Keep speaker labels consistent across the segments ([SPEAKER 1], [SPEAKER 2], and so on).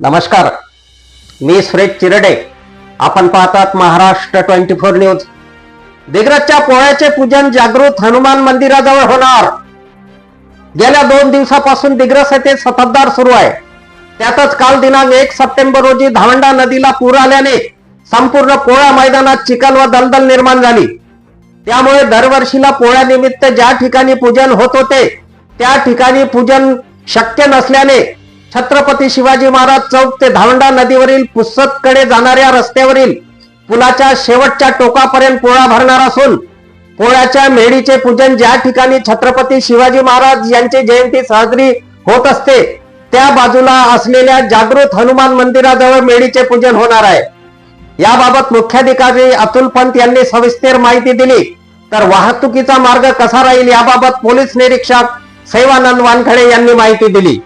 [SPEAKER 1] नमस्कार. मी सुरेश चिरडे. आपण पाहतात महाराष्ट्र ट्वेंटी फोर न्यूज. दिग्रजच्या पोळ्याचे पूजन जागृत हनुमान मंदिराजवळ होणार. गेल्या दोन दिवसापासून दिग्रस येथे सततधार सुरू आहे. त्यातच काल दिनांक एक सप्टेंबर रोजी धावंडा नदीला पूर आल्याने संपूर्ण पोळ्या मैदानात चिखल व दलदल निर्माण झाली. त्यामुळे दरवर्षीला पोळ्यानिमित्त ज्या ठिकाणी पूजन होत होते त्या ठिकाणी पूजन शक्य नसल्याने छत्रपती शिवाजी महाराज चौक ते धावंडा नदीवरील पुसदकडे जाणाऱ्या रस्त्यावरील पुलाच्या शेवटच्या टोकापर्यंत पोळा भरणार असून पोळ्याच्या मेढीचे पूजन ज्या ठिकाणी छत्रपती शिवाजी महाराज यांची जयंती साजरी होत असते त्या बाजूला असलेल्या जागृत हनुमान मंदिराजवळ मेढीचे पूजन होणार आहे. याबाबत मुख्याधिकारी अतुल पंत यांनी सविस्तर माहिती दिली. तर वाहतुकीचा मार्ग कसा राहील याबाबत पोलीस निरीक्षक सैवानंद वानखडे यांनी माहिती दिली.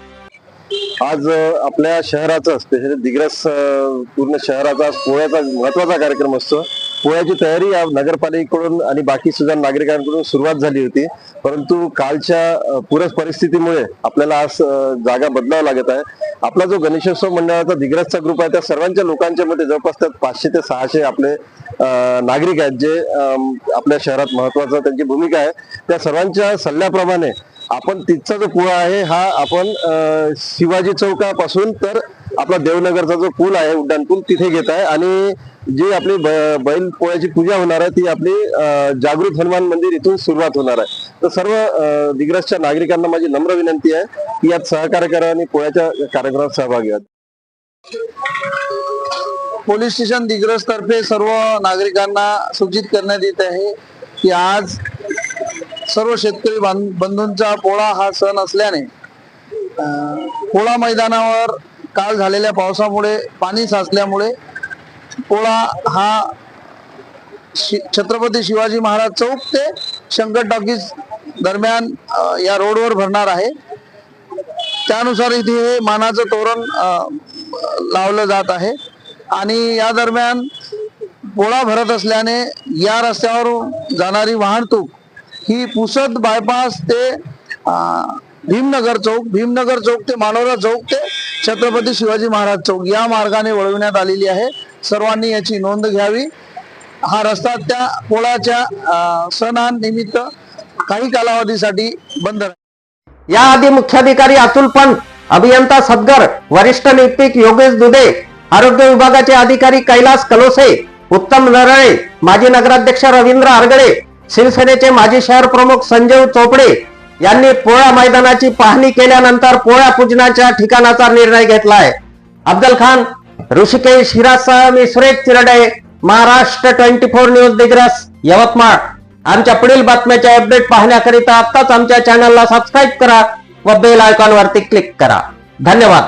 [SPEAKER 2] आज आपल्या शहराचा स्पेशली दिग्रस पूर्ण शहराचा पोळ्याचा महत्त्वाचा कार्यक्रम असतो. पोळ्याची तयारी या नगरपालिकेकडून आणि बाकी सुद्धा नागरिकांकडून सुरुवात झाली होती. परंतु कालच्या अ, परिस्थितीमुळे आपल्याला आज जागा बदलावं लागत आहे. आपला जो गणेशोत्सव मंडळाचा दिग्रसचा ग्रुप आहे त्या सर्वांच्या लोकांच्या मध्ये जवळपास त्यात पाचशे ते सहाशे आपले नागरिक आहेत जे आपल्या शहरात महत्वाचं त्यांची भूमिका आहे. त्या सर्वांच्या सल्ल्याप्रमाणे आपण तिथचा जो पुळ आहे हा आपण शिवाजी चौकापासून तर आपला देवनगरचा जो पूल आहे उड्डाण पूल तिथे घेत आहे. आणि जी आपली ब- बैल पोळ्याची पूजा होणार आहे ती आपली जागृत हनुमान मंदिर इथून सुरुवात होणार आहे. तर सर्व दिग्रसच्या नागरिकांना माझी नम्र विनंती आहे की यात सहकार्य करा आणि पोळ्याच्या कार्यक्रमात सहभागी व्हा.
[SPEAKER 3] पोलीस स्टेशन दिग्रस तर्फे सर्व नागरिकांना सूचित करण्यात येत आहे की आज सर्व शेतकरी बंधूंचा पोळा हा सण असल्याने पोळा मैदानावर काल झालेल्या पावसामुळे पाणी साचल्यामुळे पोळा हा शि- छत्रपती शिवाजी महाराज चौक ते शंकर टॉकीज दरम्यान या रोडवर भरणार आहे. त्यानुसार इथे हे मानाचं तोरण लावलं जात आहे. आणि या दरम्यान पोळा भरत असल्याने या रस्त्यावर जाणारी वाहतूक ही पुसद बायपास ते भीमनगर चौक भीमनगर चौक ते मानोरा चौक ते छत्रपती शिवाजी महाराज चौक या मार्गाने वळविण्यात आलेली आहे. सर्वांनी याची नोंद घ्यावी. हा रस्ता त्या पोळाच्या सणानिमित्त काही कालावधीसाठी बंद या
[SPEAKER 1] याआधी मुख्याधिकारी अतुल पंत अभियंता सदगर वरिष्ठ लिपिक योगेश दुधे आरोग्य विभागाचे अधिकारी कैलास कलोसे उत्तम नरळे माजी नगराध्यक्ष रवींद्र आरगडे शिवसेनेचे माजी शहर प्रमुख संजीव चोपडे यांनी पोळा मैदानाची पाहणी केल्यानंतर पोळ्या पूजनाच्या ठिकाणाचा निर्णय घेतलाय. अब्दल खान ऋषिकेश हिरासह मी Suresh Chirde Maharashtra twenty four news Digras Yavatmal. आमच्या पुढील बातम्याचे अपडेट पाहण्याकरिता आत्ताच आमच्या चॅनलला सबस्क्राईब करा व बेल आयकॉन वरती क्लिक करा. धन्यवाद.